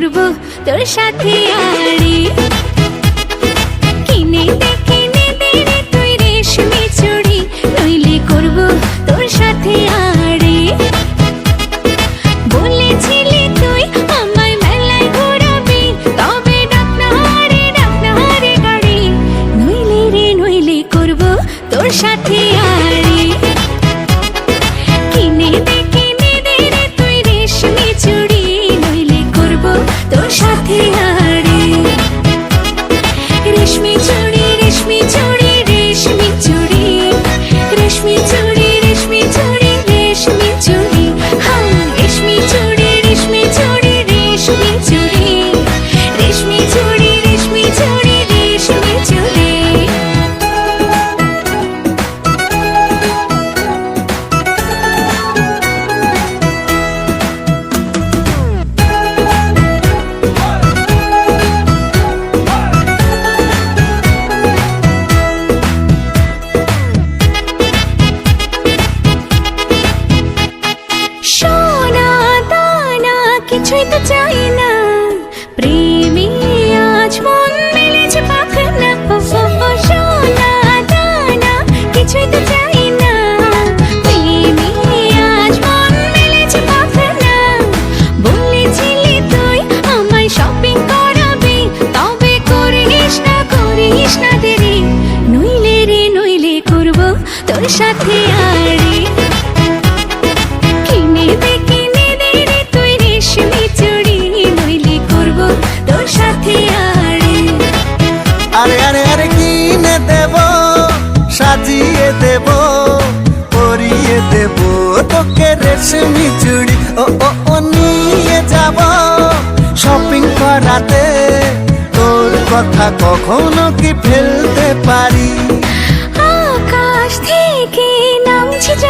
করব তোর সাথে আড়ি রেশমি চুড়ি তোর সাথে আড়ি। কিনে দে কিনে দে রে তুই রেশমি চুড়ি, নইলে করব তোর সাথে আড়ি। আরে আরে আরে, কিনে দেব, সাজিয়ে দেব, পরিয়ে দেব তোকে রেশমি চুড়ি। ও ও ও, নিয়ে যাব শপিং করাতে। তোর কথা কখনো কি ফেলতে পারি?